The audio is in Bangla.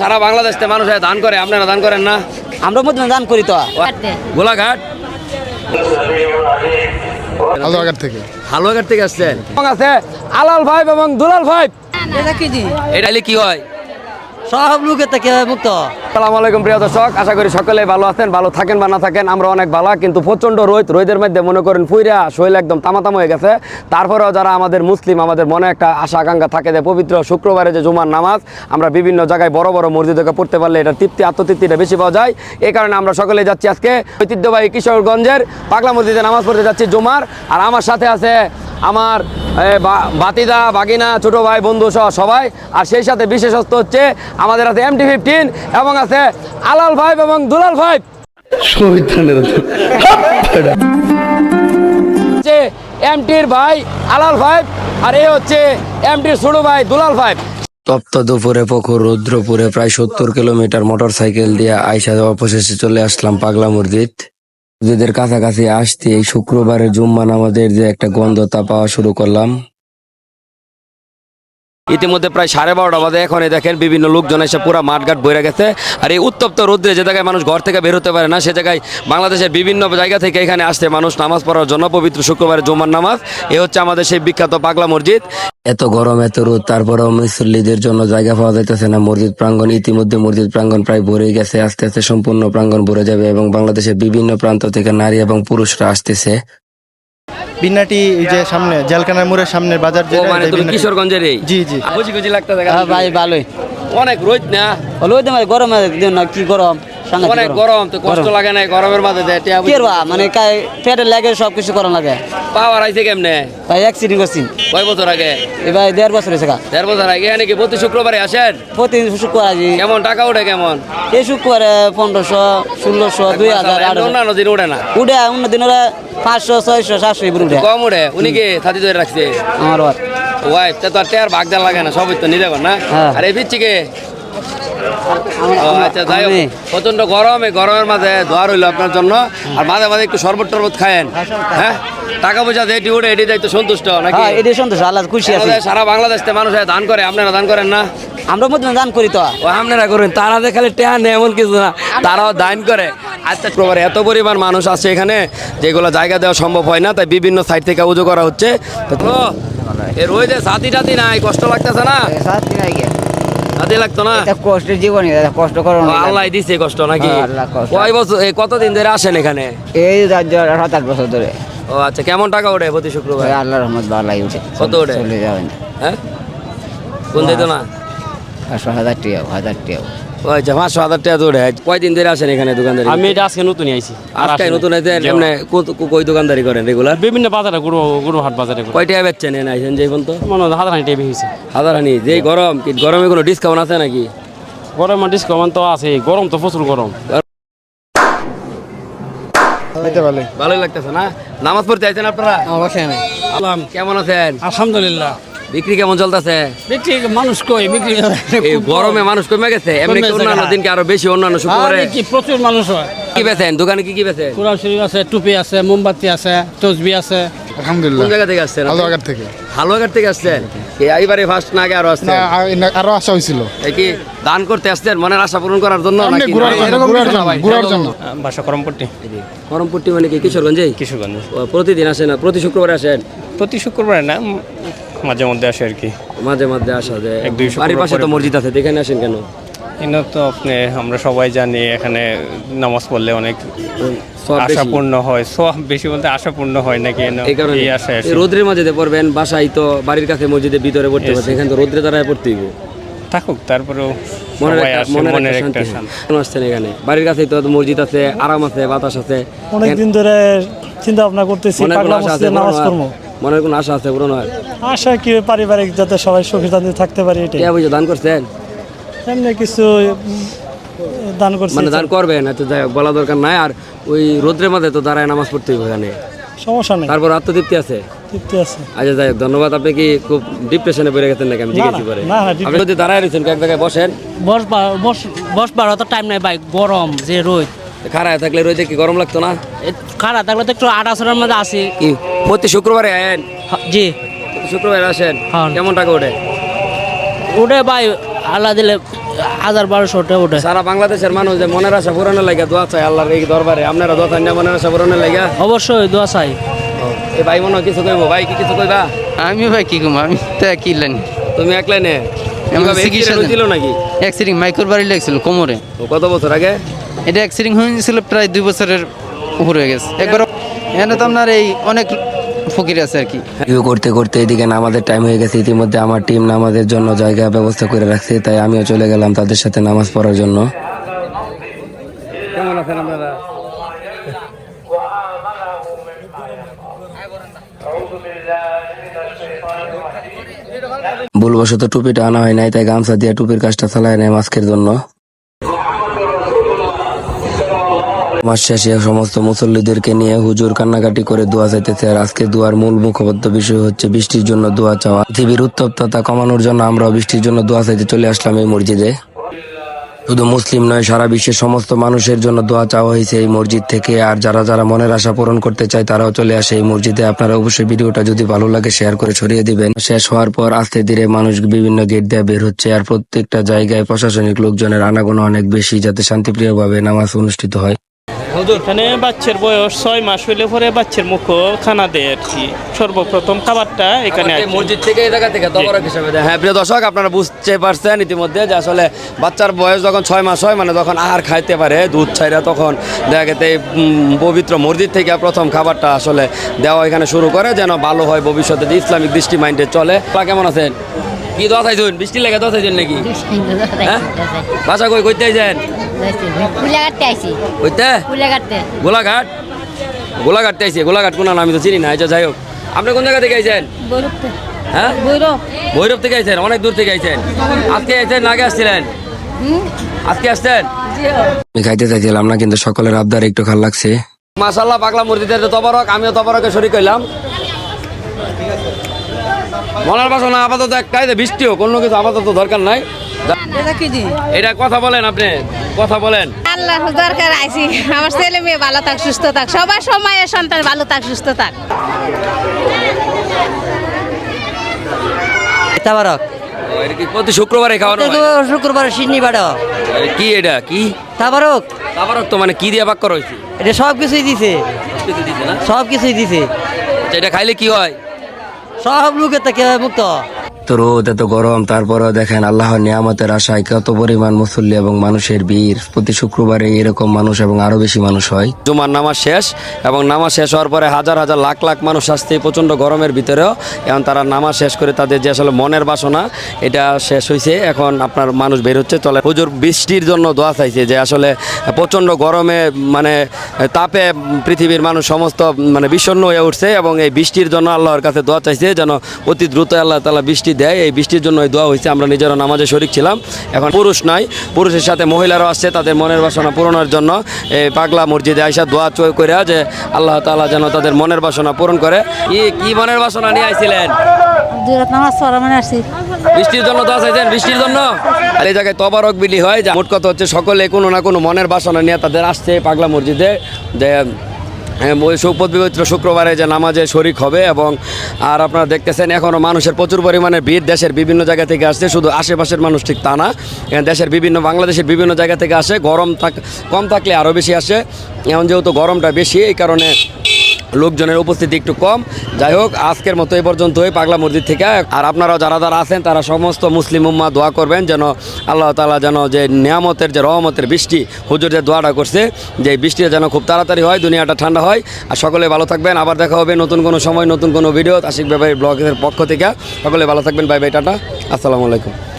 সারা বাংলাদেশ থেকে মানুষ দান করে আপনারা দান করেন না? আমরা মধ্যে দান করি তো। গোলাঘাট। হালুয়াঘাট থেকে। হালুয়াঘাট থেকে আসছেন? এবং আছে আলাল ভাই এবং দুলাল ভাই এটা হলে কি হয়? সব লোকের থেকে মুক্ত। আসসালামু আলাইকুম প্রিয় দর্শক, আশা করি সকলে ভালো আছেন, ভালো থাকেন বা না থাকেন, আমরা অনেক ভালো কিন্তু প্রচণ্ড রোদ, রোদের মধ্যে মনে করেন ফুইরা শৈল একদম তামাতাম হয়ে গেছে। তারপরেও যারা আমাদের মুসলিম, আমাদের মনে একটা আশা, আকাঙ্ক্ষা থাকে যে পবিত্র শুক্রবারে যে জুমার নামাজ, আমরা বিভিন্ন জায়গায় বড় বড় মসজিদে পড়তে পারলে এটা তৃপ্তি, আত্মতৃপ্তিটা বেশি পাওয়া যায়। এই কারণে আমরা সকলে যাচ্ছি আজকে ঐতিহ্যবাহী কিশোরগঞ্জের পাগলা মসজিদে নামাজ পড়তে যাচ্ছি জুমার। আর আমার সাথে আছে আমার বাতিদা বাগিনা ছোট ভাই বন্ধু সহ সবাই। আর সেই সাথে বিশেষত্ব হচ্ছে আমাদের আছে এমটি ফিফটিন এবং আছে আলাল ভাই এবং দুলাল ভাই। হচ্ছে এমটির ভাই আলাল ভাই আর এ হচ্ছে এমটির ছোট ভাই দুলাল ভাই। তপ্ত দুপুরে পুকুর রুদ্রপুরে প্রায় সত্তর কিলোমিটার মোটর সাইকেল দিয়ে আইসা অবশেষে চলে আসলাম পাগলা মসজিদ। মসজিদের কাছাকাছি আসতে শুক্রবারের জুম্মা নামাজের যে একটা গন্ধ তা পাওয়া শুরু করলাম। ইতিমধ্যে প্রায় সাড়ে বারোটা বাজে। এখন দেখেন বিভিন্ন লোকজন এসে পুরো মাঠঘাট বইরে গেছে। আর এই উত্তপ্ত রোদ্রে যে জায়গায় মানুষ ঘর থেকে বেরোতে পারে না, সে জায়গায় বাংলাদেশের বিভিন্ন জায়গা থেকে এখানে আসছে মানুষ নামাজ পড়ার জন্য, পবিত্র শুক্রবারের জুমার নামাজ। এ হচ্ছে আমাদের সেই বিখ্যাত পাগলা মসজিদ। এত গরম, এত রোদ, তারপরেও মুসল্লিদের জন্য জায়গা পাওয়া যাইতেছে না। মসজিদ প্রাঙ্গণ, ইতিমধ্যে মসজিদ প্রাঙ্গণ প্রায় ভরে গেছে, আস্তে আস্তে সম্পূর্ণ প্রাঙ্গণ ভরে যাবে এবং বাংলাদেশের বিভিন্ন প্রান্ত থেকে নারী এবং পুরুষরা আসতেছে। বিন্নাটি এই যে সামনে জেলখানার মোড়ের সামনে বাজার যেটা, মানে তুমি কিশোরগঞ্জের এই জি জি। খুশি খুশি লাগতেছে হ্যাঁ ভাই ভালোই। অনেক রোদ না? হলো ওই তোমার গরম দিন না কি গরম? অনেক গরম। তো কষ্ট লাগে না গরমের মাঝে মানে কাই পেটের লাগে সব কিছু করা লাগে। পাওয়ার আইছে কেমনে? ভাই অ্যাক্সিডেন্ট করছি। কয় বছর আগে? এবার দেড় বছর হয়েছে। দেড় বছর আগে এখানে কি প্রতি শুক্রবারে আসেন? প্রতিদিন শুক্রবার আজি কেমন টাকা উঠে কেমন? এই শুক্রবারে পনেরোশো ষোলোশো দুই হাজার অন্যান্য দিন উঠে না? উঠে অন্য দিন ওরা পাঁচশো ছয়শো সাতশো এবার উঠে। কম উঠে। উনি কি ছাতি ধরে রাখছে? আমার। ওয়াইফ। তা তো আর টেয়ার লাগে না সবই তো না? হ্যাঁ। আর এই আচ্ছা যাই হোক। আমি প্রচণ্ড গরম এই গরমের মাঝে দোয়া রইল আপনার জন্য। আর মাঝে মাঝে একটু শরবত টরবত খায়েন। হ্যাঁ? টাকা পয়সা যেটি উঠে এটি তো সন্তুষ্ট নাকি? হ্যাঁ এটাই সন্তোষ আল্লাহ খুশি আছি। সারা বাংলাদেশ থেকে মানুষ দান করে আপনারা দান করেন না? আমরা মধ্যে দান করি তো। আপনারা করেন তারা যে খালি টেহা নেই এমন কিছু না। তারাও দান করে। আচ্ছা এত পরিমাণ মানুষ আছে এখানে যেগুলো জায়গা দেওয়া সম্ভব হয় না তাই বিভিন্ন সাইড থেকে উজু করা হচ্ছে। তো সাথী টাতি নাই কষ্ট লাগতেছে না? সাথী লাগতো না? জীবন কষ্ট করো ও, আল্লাহ দিছে কষ্ট নাকি? কয় বছর কতদিন ধরে আসেন এখানে? এই রাজ্য সাত আট বছর ধরে। ও আচ্ছা কেমন টাকা ওঠে প্রতি শুক্রবার? আল্লাহ রহমত ভালো উঠে। কত ওঠে? চলে যাবেন হ্যাঁ? কোন দিত না? পাঁচশো হাজার টাকা হাজার টাকা। ও পাঁচশো হাজার টাকা তো কয়দিন ধরে আসেন এখানে দোকানদারি আমি এটা আজকে নতুন আইছি। আজকে নতুন নাই। এমনি কো- কো- কই দোকানদারি করেন রেগুলার? বিভিন্ন বাজারে গুরু গুরু বাজারে কয় টাকা বেচছেন এনে আইছেন যে পর্যন্ত? মনে হয় হাজার হানি টেবি হয়েছে। হাজার হানি যেই গরম কি গরমে কোনো ডিসকাউন্ট আছে নাকি? গরম ডিসকাউন্ট তো আছে। গরম তো প্রচুর গরম। ভালোই লাগতেছে না? নামাজ পড়তে আইছেন আপনারা? অবশ্যই নাই। আলাম কেমন আছেন? আলহামদুলিল্লাহ। বিক্রি কেমন চলতেছে? বিক্রি মানুষ কই? বিক্রি এই গরমে মানুষ কমে গেছে এমনি অন্যান্য। দিনকে আরও বেশি অন্যান্য শুক্রবারে? কি প্রচুর মানুষ হয়। কি বেচেন? দোকানে কি কি বেচেন? কোরআন শরীফ আছে টুপি আছে মোমবাতি আছে তসবি আছে। আলহামদুলিল্লাহ। কোন জায়গা থেকে আসছেন? হালুয়াঘাট থেকে। হালুয়াঘাট থেকে আসছেন? এই এইবারে ফার্স্ট না আগে আরও না আসছেন আর- আরও আশা হয়েছিল। এই কি দান করতে আসছেন? মনের আশা পূরণ করার জন্য নাকি? ঘোরার জন্য বাসা করমপট্টি করমপট্টি মানে কি? কিশোরগঞ্জে। কিশোরগঞ্জ প্রতিদিন আসেন না? প্রতি শুক্রবারে আসেন? প্রতি শুক্রবারে না মাঝে মধ্যে আসে আর কি। মাঝে মাঝে আসা যায়। এক দুই শুক্রবার বাড়ির পাশে তো মসজিদ আছে দেখেন আসেন কেন? এনে তো আপনি আমরা সবাই জানি এখানে নামাজ পড়লে অনেক বেশি। আশাপূর্ণ হয়। সব বেশি বলতে আশাপূর্ণ হয় নাকি? এই কারণে। রোদ্রের মাঝে পড়বেন বাসায় তো বাড়ির কাছে মসজিদের ভিতরে পড়তে পারছেন এখানে তো রোদ্রে দ্বারায় পড়তে হইব। থাকুক তারপরেও মনের একটা আসছেন এখানে? বাড়ির কাছেই তো মসজিদ আছে আরাম আছে বাতাস আছে। অনেকদিন ধরে চিন্তা ভাবনা করতেছি মসজিদে নামাজ হয়? মনের কোনো আশা আছে পূরণ হয়? আশা কি পারিবারিক যাতে সবাই সুখী শান্তি থাকতে পারি এটাই। কে বুঝে দান করছেন? এমনি কিছু দান করছি। মানে দান করবেন আচ্ছা যাই হোক, বলা দরকার নাই। আর ওই রোদ্রের মাঝে তো দাঁড়ায় নামাজ পড়তে হবে এখানে। সমস্যা নেই। তারপর আত্মতৃপ্তি আছে? তৃপ্তি আছে। আচ্ছা যাই হোক ধন্যবাদ। আপনি কি খুব ডিপ্রেশনে পড়ে গেছেন নাকি? আমি জিজ্ঞেসি করে। না, না, depression- আপনি যদি দাঁড়ায় রয়েছেন এক জায়গায় বসেন। বস বস বস বারো তো টাইম নাই ভাই গরম যে রোদ। খাড়ায় থাকলে রয়েছে কি গরম লাগতো না? খারাপ থাকলে তো একটু আট আসরের মধ্যে আসি। কি? প্রতি শুক্রবারে আয়েন? জি। শুক্রবারে আসেন? হ্যাঁ। কেমন টাকা ওঠে? উঠে ভাই আল্লাহ দিলে হাজার বারোশোটা ওঠে ওঠে সারা বাংলাদেশের মানুষ যে মনের আশা পূরণের লাগে দোয়া চাই আল্লাহর এই দরবারে। আপনারা দোয়া চান না মনের আশা পূরণের লাগে? অবশ্যই দোয়া চাই। এই ভাই মনে কিছু কইব। ভাই কি কিছু কইবা? আমি ভাই কি কম আমি তো একই লাইন। তুমি একলাই নে আমার কীভাবে চিকিৎসা accident হয়েছিল নাকি? অ্যাক্সিডেন্ট মাইক্রোর বাড়ি লাগছিল কোমরে। কত বছর আগে? এটা অ্যাক্সিডেন্ট হয়েছিল প্রায় দুই বছরের উপর হয়ে গেছে। একবার এখানে তো আপনার এই অনেক ফকির আছে আর কি। ভিডিও করতে করতে এদিকে নামাজের টাইম হয়ে গেছে ইতিমধ্যে আমার টিম নামাজের জন্য জায়গা ব্যবস্থা করে রাখছে তাই আমিও চলে গেলাম তাদের সাথে নামাজ পড়ার জন্য কেমন আছেন আপনারা ভুলবশত টুপিটা আনা হয় নাই, তাই গামছা দিয়ে টুপির কাজটা চালায় নেয় মাস্কের জন্য। মাস শেষে সমস্ত মুসল্লিদেরকে নিয়ে হুজুর কান্নাকাটি করে দোয়া চাইতেছে। আর আজকে দোয়ার মূল মুখবদ্ধ বিষয় হচ্ছে বৃষ্টির জন্য দোয়া চাওয়া। পৃথিবীর উত্তপ্ততা কমানোর জন্য আমরা বৃষ্টির জন্য দোয়া চাইতে চলে আসলাম এই মসজিদে। শুধু মুসলিম নয়, সারা বিশ্বের সমস্ত মানুষের জন্য দোয়া চাওয়া হয়েছে এই মসজিদ থেকে। আর যারা যারা মনের আশা পূরণ করতে চায়, তারাও চলে আসে এই মসজিদে। আপনারা অবশ্যই ভিডিওটা যদি ভালো লাগে শেয়ার করে ছড়িয়ে দিবেন। শেষ হওয়ার পর আস্তে ধীরে মানুষ বিভিন্ন গেট দিয়ে বের হচ্ছে। আর প্রত্যেকটা জায়গায় প্রশাসনিক লোকজনের আনাগোনা অনেক বেশি, যাতে শান্তিপ্রিয়ভাবে নামাজ অনুষ্ঠিত হয়। এখানে বাচ্চার বয়স ছয় মাস হইলে পরে বাচ্চার মুখ খানা দেয় আর কি। সর্বপ্রথম খাবারটা এখানে আর কি। মসজিদ থেকে এই জায়গা থেকে তবরক হিসাবে দেয়। হ্যাঁ প্রিয় দর্শক আপনারা বুঝতে পারছেন ইতিমধ্যে যে আসলে বাচ্চার বয়স যখন ছয় মাস হয় মানে যখন আহার খাইতে পারে দুধ ছাইরা তখন দেখা গেছে পবিত্র মসজিদ থেকে প্রথম খাবারটা আসলে দেওয়া এখানে শুরু করে যেন ভালো হয় ভবিষ্যতে যে ইসলামিক দৃষ্টি মাইন্ডে চলে। বা কেমন আছেন? কি দোয়া চাইছেন? বৃষ্টি লেগে দোয়া চাইছেন নাকি? হ্যাঁ? বাসা কই কইতে আইছেন? গোলাঘাট? গোলাঘাট আইছে। গোলাঘাট কোন আমি তো চিনি না যাই হোক। আপনি কোন জায়গা থেকে আইছেন? হ্যাঁ? বৈরব ভৈরব থেকে আইছেন অনেক দূর থেকে আইছেন। আজকে আইছেন আগে আসছিলেন? আজকে আসছেন? আমি খাইতে চাইছিলাম না কিন্তু সকলের আবদার একটু ভালো লাগছে। মাশাল্লাহ পাগলা মুরগিদের তো তবরক আমিও তবরকে শরিক হইলাম। মনের বাসনা আপাতত একটাই বৃষ্টিও কোনো কিছু আপাতত দরকার নাই। এটা কথা বলেন আপনি। কথা বলেন। আল্লাহ দরকার আইছি। আমার ছেলে মেয়ে ভালো থাক সুস্থ থাক। সবার সময় সন্তান ভালো থাক সুস্থ থাক। তাবারক ও, এটা কি প্রতি শুক্রবারে খাওয়ানো শুক্রবার সিডনি বাড়ো কি এটা? কি? তাবারক তাবরক তো মানে কি দিয়ে পাক করা হয়েছে? এটা সব কিছুই দিছে। কিছু দিছে না? সব কিছুই দিছে। আচ্ছা, এটা খাইলে কি হয়? সব লোকের থেকে মুক্ত। তো রোদ, এত গরম, তারপরেও দেখেন আল্লাহর নিয়ামতের আশায় কত পরিমাণ মুসল্লি এবং মানুষের ভিড়। প্রতি শুক্রবারে এরকম মানুষ এবং আরও বেশি মানুষ হয়। জুমার নামাজ শেষ এবং নামাজ শেষ হওয়ার পরে হাজার হাজার লাখ লাখ মানুষ আসতে প্রচণ্ড গরমের ভিতরেও। এখন তারা নামাজ শেষ করে তাদের যে আসলে মনের বাসনা, এটা শেষ হয়েছে এখন আপনার মানুষ বের হচ্ছে। চলে হুজুর বৃষ্টির জন্য দোয়া চাইছে যে আসলে প্রচণ্ড গরমে মানে তাপে পৃথিবীর মানুষ সমস্ত মানে বিষণ্ণ হয়ে উঠছে এবং এই বৃষ্টির জন্য আল্লাহর কাছে দোয়া চাইছে যেন অতি দ্রুত আল্লাহ তালা বৃষ্টি দেয়। এই বৃষ্টির জন্য দোয়া হয়েছে আমরা নিজেরা নামাজে শরিক ছিলাম। এখন পুরুষ নাই, পুরুষের সাথে মহিলারাও আসছে, তাদের মনের বাসনা পূরণের জন্য। এই পাগলা মসজিদে আইসা দোয়া চয় করে যে আল্লাহ তালা যেন তাদের মনের বাসনা পূরণ করে। কি কি মনের বাসনা নিয়ে আইছিলেন? নামাজ পড়া মানে আসছি। বৃষ্টির জন্য দোয়া চাইছেন বৃষ্টির জন্য? আর এই জায়গায় তবারক বিলি হয়, যে মোট কথা হচ্ছে সকলে কোনো না কোনো মনের বাসনা নিয়ে তাদের আসছে পাগলা মসজিদে। যে পবিত্র শুক্রবারে যে নামাজে শরিক হবে এবং আর আপনারা দেখতেছেন এখনও মানুষের প্রচুর পরিমাণে ভিড় দেশের বিভিন্ন জায়গা থেকে আসছে, শুধু আশেপাশের মানুষ ঠিক তা না দেশের বিভিন্ন, বাংলাদেশের বিভিন্ন জায়গা থেকে আসে, গরম থাক, কম থাকলে আরও বেশি আসে। এখন যেহেতু গরমটা বেশি, এই কারণে লোকজনের উপস্থিতি একটু কম। যাই হোক, আজকের মতো এই পর্যন্তই। পাগলা মসজিদ থেকে। আর আপনারা যারা যারা আছেন, তারা সমস্ত মুসলিম উম্মা দোয়া করবেন যেন আল্লাহ তালা যেন যে নিয়ামতের, যে রহমতের বৃষ্টি হুজুর যে দোয়াটা করছে, যে বৃষ্টিটা যেন খুব তাড়াতাড়ি হয়, দুনিয়াটা ঠান্ডা হয়। আর সকলে ভালো থাকবেন। আবার দেখা হবে নতুন কোনো সময়, নতুন কোনো ভিডিও। আশিক ব্যাপারী ব্লগের পক্ষ থেকে। সকলে ভালো থাকবেন। Bye bye, tata. আসসালামু আলাইকুম।